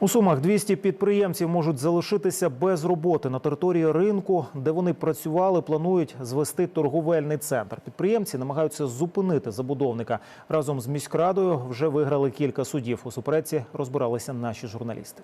У Сумах 200 підприємців можуть залишитися без роботи на території ринку, де вони працювали. Планують звести торговельний центр. Підприємці намагаються зупинити забудовника. Разом з міськрадою вже виграли кілька судів. У супереці розбиралися наші журналісти.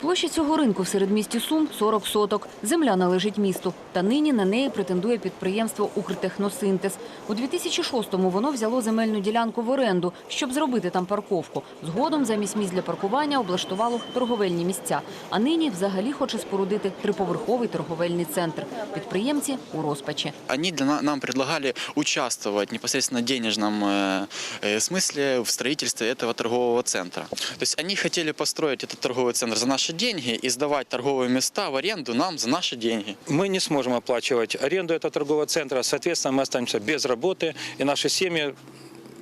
Площа цього ринку в середмісті Сум 40 соток. Земля належить місту. Та нині на неї претендує підприємство «Укртехносинтез». У 2006-му воно взяло земельну ділянку в оренду, щоб зробити там парковку. Згодом замість місць для паркування облаштувало торговельні місця. А нині взагалі хоче спорудити триповерховий торговельний центр. Підприємці у розпачі. Они для на- нам предлагали участвовать непосредственно в денежном э, э, смысле в строительстве этого торгового центра. То есть они хотели построить этот торговый центр за наши деньги и сдавать торговые места в аренду нам за наши деньги. Мы не сможем оплачивать аренду этого торгового центра, соответственно, мы останемся без работы, и наши семьи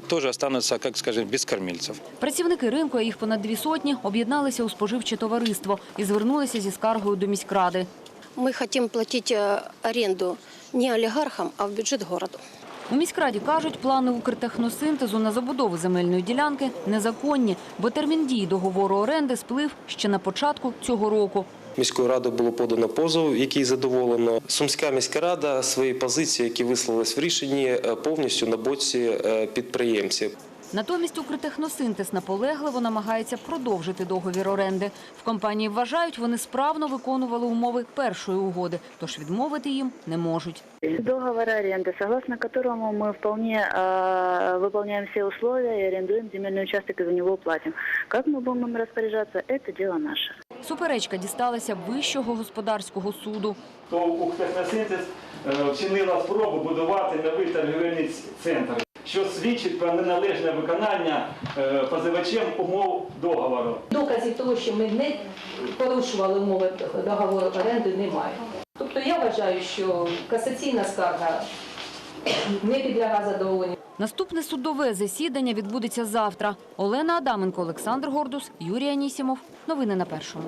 тоже останутся, как скажем, без кормильцев. Працівники ринку, а їх понад дві сотні, об'єдналися у споживче товариство і звернулися зі скаргою до міськради. Мы хотим платить э, аренду не олигархам, а в бюджет города. У міськраді кажуть, плани Укртехносинтезу на забудову земельної ділянки незаконні, бо термін дії договору оренди сплив ще на початку цього року. Міською радою було подано позов, який задоволено. Сумська міська рада свої позиції, які висловились в рішенні, е, повністю на боці е, підприємців. Натомість Укртехносинтез наполегливо намагається продовжити договір оренди. В компанії вважають, вони справно виконували умови першої угоди, тож відмовити їм не можуть. Договор аренды, согласно которому мы вполне э, выполняем все условия и арендуем земельный участок и за него платим. Как мы будем им распоряжаться, это дело наше. Суперечка дісталася Вищого господарського суду. то Укртехносинтез е, вчинила спробу будувати новий торгівельний центр, що свідчить про неналежне виконання е, позивачем умов договору. Доказів того, що ми не порушували умови договору оренди, немає. Тобто я вважаю, що касаційна скарга не підлягає задоволенню. Наступне судове засідання відбудеться завтра. Олена Адаменко, Олександр Гордус, Юрій Анісімов. Новини на першому.